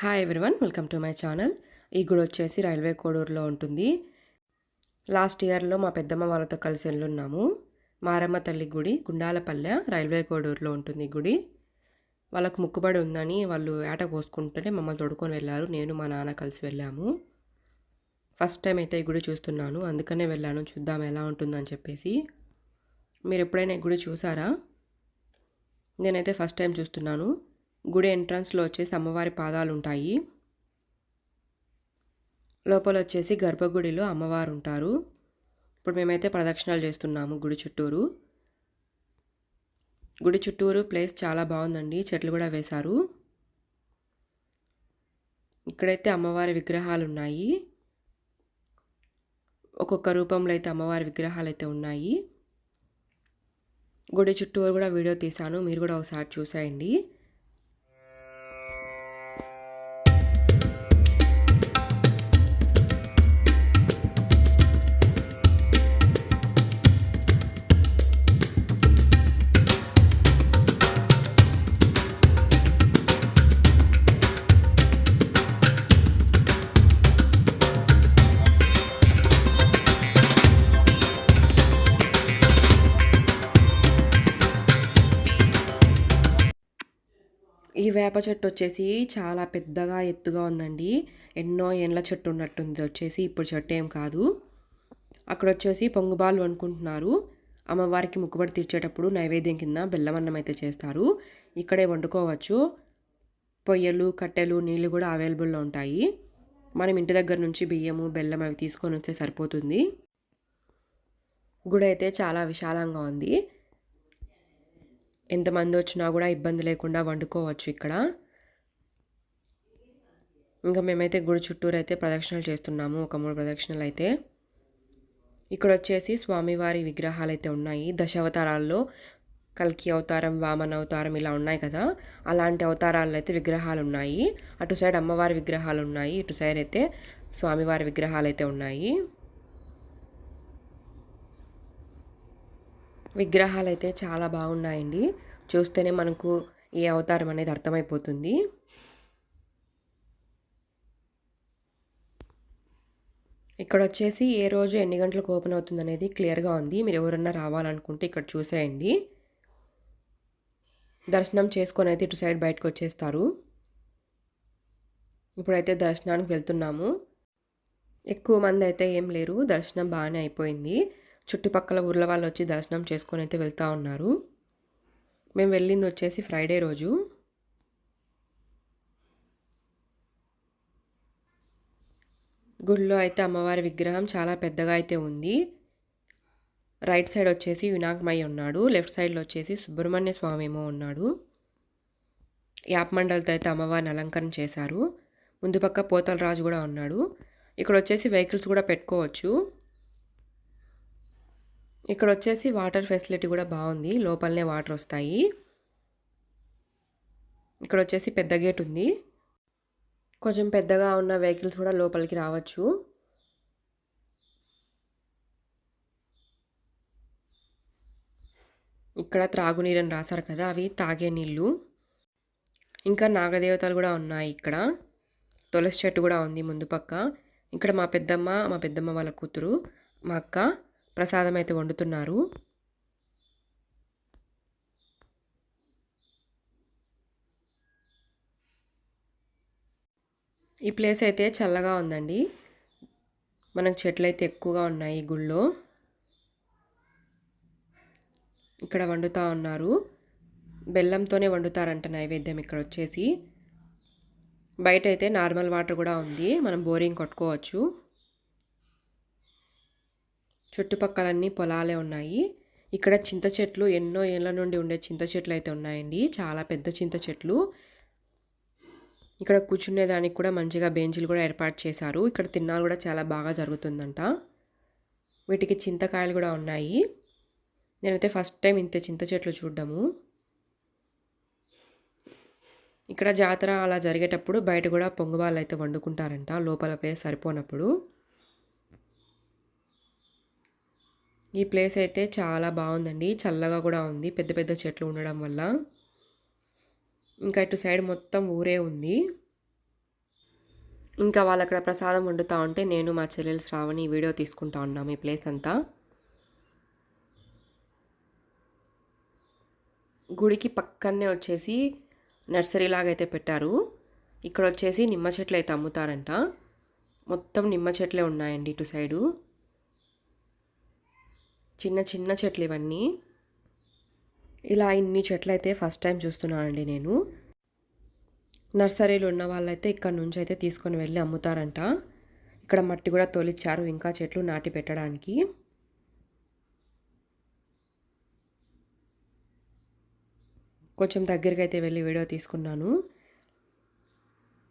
Hi everyone welcome to my channel ఈ గుడి వచ్చేసి రైల్వే కోడూరులో ఉంటుంది. లాస్ట్ ఇయర్లో మా పెద్దమ్మ వాళ్ళతో కలిసి వెళ్ళున్నాము. మారమ్మ తల్లి గుడి గుండాలపల్లె రైల్వే కోడూరులో ఉంటుంది ఈ గుడి. వాళ్ళకు ముక్కుబడి ఉందని వాళ్ళు ఏట కోసుకుంటుంటే మమ్మల్ని తొడుకొని వెళ్ళారు. నేను మా నాన్న కలిసి వెళ్ళాము. ఫస్ట్ టైం అయితే ఈ గుడి చూస్తున్నాను. అందుకనే వెళ్ళాను. చూద్దాం ఎలా ఉంటుందని చెప్పేసి. మీరు ఎప్పుడైనా ఈ గుడి చూసారా? నేనైతే ఫస్ట్ టైం చూస్తున్నాను. గుడి ఎంట్రన్స్లో వచ్చేసి అమ్మవారి పాదాలు ఉంటాయి లోపల వచ్చేసి గర్భగుడిలో అమ్మవారు ఉంటారు ఇప్పుడు మేమైతే ప్రదక్షిణాలు చేస్తున్నాము గుడి చుట్టూరు. గుడి చుట్టూరు ప్లేస్ చాలా బాగుందండి. చెట్లు కూడా వేశారు. ఇక్కడైతే అమ్మవారి విగ్రహాలు ఉన్నాయి ఒక్కొక్క రూపంలో అయితే అమ్మవారి విగ్రహాలు అయితే ఉన్నాయి. గుడి చుట్టూరు కూడా వీడియో తీశాను. మీరు కూడా ఒకసారి చూసేయండి. ఈ వేప చెట్టు వచ్చేసి చాలా పెద్దగా ఎత్తుగా ఉందండి. ఎన్నో ఎండ్ల చెట్టు ఉన్నట్టుంది వచ్చేసి ఇప్పుడు చెట్టు ఏం కాదు. అక్కడ వచ్చేసి పొంగుబాలు వండుకుంటున్నారు. అమ్మవారికి ముక్కుబడి తీర్చేటప్పుడు నైవేద్యం కింద బెల్లం అన్నం అయితే చేస్తారు. ఇక్కడే వండుకోవచ్చు. పొయ్యలు కట్టెలు నీళ్ళు కూడా అవైలబుల్లో ఉంటాయి. మనం ఇంటి దగ్గర నుంచి బియ్యము బెల్లం అవి తీసుకొని వస్తే సరిపోతుంది. గుడి అయితే చాలా విశాలంగా ఉంది. ఎంతమంది వచ్చినా కూడా ఇబ్బంది లేకుండా వండుకోవచ్చు ఇక్కడ. ఇంకా మేమైతే గుడి చుట్టూరు అయితే ప్రదక్షిణలు చేస్తున్నాము ఒక మూడు ప్రదక్షిణలు అయితే. ఇక్కడ వచ్చేసి స్వామివారి విగ్రహాలు అయితే ఉన్నాయి. దశావతారాల్లో కల్కి అవతారం వామన అవతారం ఇలా ఉన్నాయి కదా. అలాంటి అవతారాల్లో అయితే విగ్రహాలు ఉన్నాయి. అటు సైడ్ అమ్మవారి విగ్రహాలు ఉన్నాయి. ఇటు సైడ్ అయితే స్వామివారి విగ్రహాలు అయితే ఉన్నాయి. విగ్రహాలు అయితే చాలా బాగున్నాయండి. చూస్తేనే మనకు ఏ అవతారం అనేది అర్థమైపోతుంది. ఇక్కడ వచ్చేసి ఏ రోజు ఎన్ని గంటలకు ఓపెన్ అవుతుంది అనేది క్లియర్గా ఉంది. మీరు ఎవరన్నా రావాలనుకుంటే ఇక్కడ చూసేయండి. దర్శనం చేసుకొని అయితే ఇటు సైడ్ బయటకు వచ్చేస్తారు. ఇప్పుడైతే దర్శనానికి వెళ్తున్నాము. ఎక్కువ మంది అయితే ఏం లేరు. దర్శనం బాగానే అయిపోయింది. చుట్టుపక్కల ఊర్ల వాళ్ళు వచ్చి దర్శనం చేసుకొని అయితే వెళ్తూ ఉన్నారు. మేము వెళ్ళింది వచ్చేసి ఫ్రైడే రోజు. గుడిలో అయితే అమ్మవారి విగ్రహం చాలా పెద్దగా అయితే ఉంది. రైట్ సైడ్ వచ్చేసి వినాయకమయ్య ఉన్నాడు. లెఫ్ట్ సైడ్లో వచ్చేసి సుబ్రహ్మణ్య స్వామి ఏమో ఉన్నాడు. యాప్మండలతో అయితే అమ్మవారిని అలంకరణ చేశారు. ముందు పక్క పోతల రాజు కూడా ఉన్నాడు. ఇక్కడ వచ్చేసి వెహికల్స్ కూడా పెట్టుకోవచ్చు. ఇక్కడ వచ్చేసి వాటర్ ఫెసిలిటీ కూడా బాగుంది. లోపలనే వాటర్ వస్తాయి. ఇక్కడ వచ్చేసి పెద్ద గేట్ ఉంది. కొంచెం పెద్దగా ఉన్న వెహికల్స్ కూడా లోపలికి రావచ్చు. ఇక్కడ త్రాగునీరని రాశారు కదా అవి తాగే నీళ్ళు. ఇంకా నాగదేవతలు కూడా ఉన్నాయి ఇక్కడ. తులసి చెట్టు కూడా ఉంది ముందు పక్క. ఇక్కడ మా పెద్దమ్మ మా పెద్దమ్మ వాళ్ళ కూతురు మా అక్క. ప్రసాదం అయితే వండుతున్నారు. ఈ ప్లేస్ అయితే చల్లగా ఉందండి. మనకు చెట్లు అయితే ఎక్కువగా ఉన్నాయి గుళ్ళో. ఇక్కడ వండుతూ ఉన్నారు. బెల్లంతోనే వండుతారంట నైవేద్యం ఇక్కడ వచ్చేసి. బయట అయితే నార్మల్ వాటర్ కూడా ఉంది. మనం బోరింగ్ కొట్టుకోవచ్చు. చుట్టుపక్కలన్నీ పొలాలే ఉన్నాయి. ఇక్కడ చింత చెట్లు ఎన్నో ఏళ్ళ నుండి ఉండే చింత చెట్లు అయితే ఉన్నాయండి. చాలా పెద్ద చింత చెట్లు. ఇక్కడ కూర్చునేదానికి కూడా మంచిగా బెంచీలు కూడా ఏర్పాటు చేశారు. ఇక్కడ తిన్నాలు కూడా చాలా బాగా జరుగుతుందంట. వీటికి చింతకాయలు కూడా ఉన్నాయి. నేనైతే ఫస్ట్ టైం ఇంత చింత చెట్లు చూడ్డము. ఇక్కడ జాతర అలా జరిగేటప్పుడు బయట కూడా పొంగవాళ్ళు అయితే వండుకుంటారంట లోపల సరిపోనప్పుడు. ఈ ప్లేస్ అయితే చాలా బాగుందండి. చల్లగా కూడా ఉంది. పెద్ద పెద్ద చెట్లు ఉండడం వల్ల. ఇంకా ఇటు సైడ్ మొత్తం ఊరే ఉంది. ఇంకా వాళ్ళు అక్కడ ప్రసాదం వండుతూ ఉంటే నేను మా చెల్లెలు శ్రావణి వీడియో తీసుకుంటా ఉన్నాము ఈ ప్లేస్ అంతా. గుడికి పక్కనే వచ్చేసి నర్సరీ లాగా అయితే పెట్టారు. ఇక్కడ వచ్చేసి నిమ్మ చెట్లు అయితే అమ్ముతారంట. మొత్తం నిమ్మ చెట్లే ఉన్నాయండి ఇటు సైడు. చిన్న చిన్న చెట్లు ఇవన్నీ ఇలా ఇన్ని చెట్లు అయితే ఫస్ట్ టైం చూస్తున్నానండి నేను. నర్సరీలు ఉన్న వాళ్ళైతే ఇక్కడ నుంచి అయితే తీసుకొని వెళ్ళి అమ్ముతారంట. ఇక్కడ మట్టి కూడా తోలిచ్చారు ఇంకా చెట్లు నాటి పెట్టడానికి. కొంచెం దగ్గరికి అయితే వెళ్ళి వీడియో తీసుకున్నాను.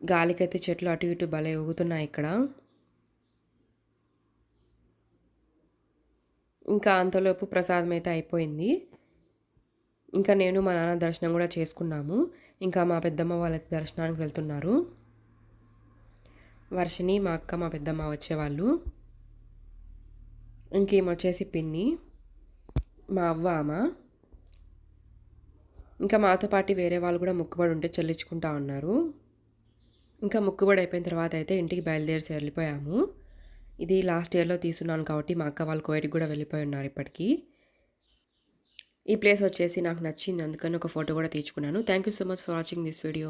గాలికైతే చెట్లు అటు ఇటు భలే ఊగుతున్నాయి ఇక్కడ. ఇంకా అంతలోపు ప్రసాదం అయితే అయిపోయింది. ఇంకా నేను మా నాన్న దర్శనం కూడా చేసుకున్నాము. ఇంకా మా పెద్దమ్మ వాళ్ళైతే దర్శనానికి వెళ్తున్నారు. వర్షిని మా అక్క మా పెద్దమ్మ వచ్చేవాళ్ళు. ఇంకేమొచ్చేసి పిన్ని మా అవ్వ అమ్మ. ఇంకా మాతో పాటు వేరే వాళ్ళు కూడా ముక్కుబడి ఉంటే చెల్లించుకుంటా ఉన్నారు. ఇంకా ముక్కుబడి అయిపోయిన తర్వాత అయితే ఇంటికి బయలుదేరి వెళ్ళిపోయాము. ఇది లాస్ట్ ఇయర్లో తీసుకున్నాను కాబట్టి మా అక్క వాళ్ళు కోయటికి కూడా వెళ్ళిపోయి ఉన్నారు ఇప్పటికీ. ఈ ప్లేస్ వచ్చేసి నాకు నచ్చింది అందుకని ఒక ఫోటో కూడా తీసుకున్నాను thank you so much for watching this video